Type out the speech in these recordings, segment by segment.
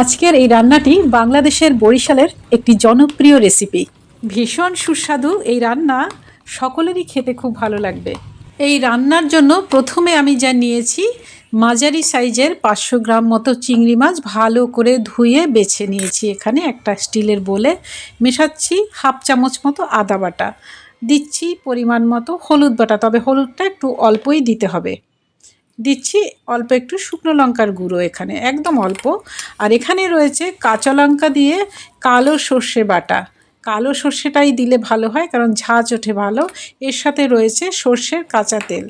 আজকের এই রান্নাটি বাংলাদেশের বরিশালের একটি জনপ্রিয় রেসিপি ভীষণ সুস্বাদু এই রান্না। সকলেরই খেতে খুব ভালো লাগবে। এই রান্নার জন্য প্রথমে আমি যা নিয়েছি, মাঝারি সাইজের পাঁচশো গ্রাম মতো চিংড়ি মাছ ভালো করে ধুয়ে বেছে নিয়েছি। এখানে একটা স্টিলের বলে মেশাচ্ছি হাফ চামচ মতো আদা বাটা। দিচ্ছি পরিমাণ মতো হলুদ বাটা, তবে হলুদটা একটু অল্পই দিতে হবে। দিচ্ছি অল্প একটু শুকনো লঙ্কার গুঁড়ো এখানে, একদম অল্প। আর এখানে রয়েছে কাঁচা লঙ্কা দিয়ে কালো সর্ষে বাটা। কালো সর্ষেটাই দিলে ভালো হয়, কারণ ঝাঁঝ ওঠে ভালো। এর সাথে রয়েছে সর্ষের কাঁচা তেল।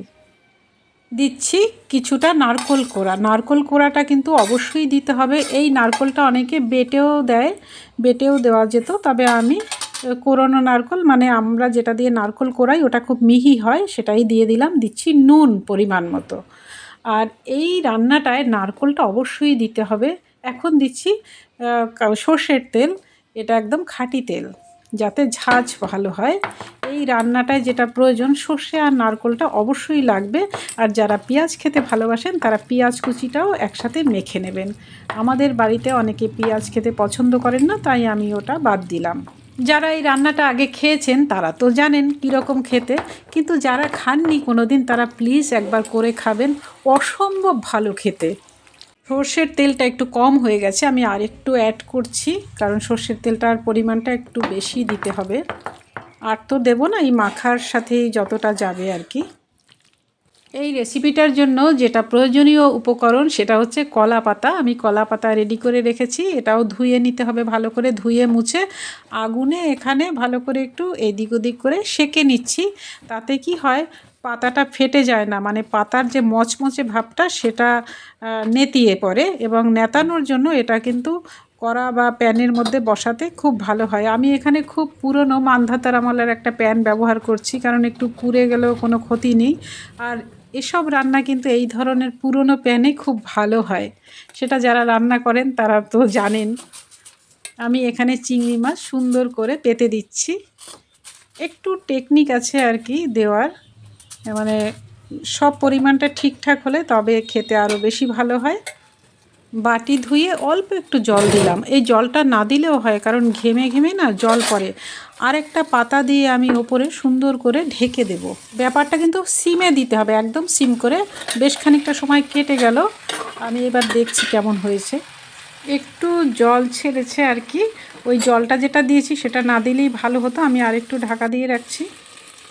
দিচ্ছি কিছুটা নারকোল কোড়া। নারকোল কোড়াটা কিন্তু অবশ্যই দিতে হবে। এই নারকোলটা অনেকে বেটেও দেয়, বেটেও দেওয়া যেত, তবে আমি কোরানো নারকোল মানে আমরা যেটা দিয়ে নারকোল কোড়াই ওটা খুব মিহি হয়, সেটাই দিয়ে দিলাম, দিচ্ছি নুন পরিমাণ মতো। আর এই রান্নাটায় নারকোলটা অবশ্যই দিতে হবে। এখন দিচ্ছি সর্ষের তেল, এটা একদম খাঁটি তেল, যাতে ঝাঁঝ ভালো হয়। এই রান্নাটায় যেটা প্রয়োজন, সর্ষে আর নারকোলটা অবশ্যই লাগবে। আর যারা পেঁয়াজ খেতে ভালোবাসেন, তারা পেঁয়াজ কুচিটাও একসাথে মেখে নেবেন। আমাদের বাড়িতে অনেকে পেঁয়াজ খেতে পছন্দ করেন না, তাই আমি ওটা বাদ দিলাম। যারা এই রান্নাটা আগে খেয়েছেন তারা তো জানেন কীরকম খেতে, কিন্তু যারা খাননি কোনো দিন তারা প্লিজ একবার করে খাবেন। অসম্ভব ভালো খেতে। সর্ষের তেলটা একটু কম হয়ে গেছে, আমি আর একটু অ্যাড করছি, কারণ সর্ষের তেলটার পরিমাণটা একটু বেশি দিতে হবে। আর তো দেবো না, এই মাখার সাথেই যতটা যাবে আর কি। এই রেসিপিটার জন্য যেটা প্রয়োজনীয় উপকরণ সেটা হচ্ছে কলা পাতা। আমি কলা পাতা রেডি করে রেখেছি। এটাও ধুয়ে নিতে হবে ভালো করে। ধুয়ে মুছে আগুনে এখানে ভালো করে একটু এদিক ওদিক করে সেকে নিচ্ছি। তাতে কি হয়, পাতাটা ফেটে যায় না। মানে পাতার যে মচমচে ভাবটা সেটা নেতিয়ে পড়ে এবং নেতানোর জন্য এটা কিন্তু কড়া বা প্যানের মধ্যে বসাতে খুব ভালো হয়। আমি এখানে খুব পুরনো মান্ধাতার আমলের একটা প্যান ব্যবহার করছি কারণ একটু পুড়ে গেলেও কোনো ক্ষতি নেই। আর এসব রান্না কিন্তু এই ধরনের পুরনো প্যানে খুব ভালো হয়। সেটা যারা রান্না করেন তারা তো জানেন। আমি এখানে চিংড়ি মাছ সুন্দর করে পেতে দিচ্ছি। একটু টেকনিক আছে আর কি দেওয়ার। মানে সব পরিমাণটা ঠিকঠাক হলে তবে খেতে আরও বেশি ভালো হয়। বাটি ধুয়ে অল্প একটু জল দিলাম। এই জলটা না দিলেও হয়, কারণ ঘেমে ঘেমে না জল পড়ে। আরেকটা পাতা দিয়ে আমি ওপরে সুন্দর করে ঢেকে দেব। ব্যাপারটা কিন্তু সিমে দিতে হবে, একদম সিম করে। বেশ খানিকটা সময় কেটে গেল। আমি এবার দেখছি কেমন হয়েছে। একটু জল ছেড়েছে আর কি। ওই জলটা যেটা দিয়েছি সেটা না দিলেই ভালো হতো। আমি আরেকটু ঢাকা দিয়ে রাখছি।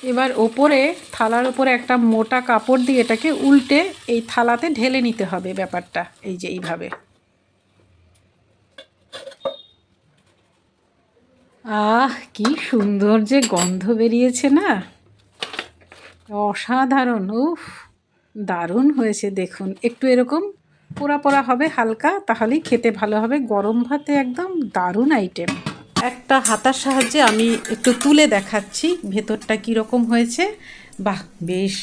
এবার ওপরে, থালার ওপরে একটা মোটা কাপড় দিয়ে এটাকে উল্টে এই থালাতে ঢেলে নিতে হবে ব্যাপারটা, এই যে এইভাবে। আহ, কি সুন্দর যে গন্ধ বেরিয়েছে না? অসাধারণ, উফ, দারুণ হয়েছে দেখুন। একটু এরকম পোড়া পোড়া হবে হালকা, তাহলেই খেতে ভালো হবে। গরম ভাতে একদম দারুণ আইটেম একটা হাতার সাহায্যে আমি একটু তুলে দেখাচ্ছি ভেতরটা কীরকম হয়েছে। বাহ, বেশ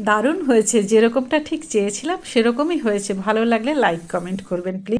দারুণ হয়েছে। যেরকমটা ঠিক চেয়েছিলাম, সেরকমই হয়েছে। ভালো লাগলে লাইক কমেন্ট করবেন প্লিজ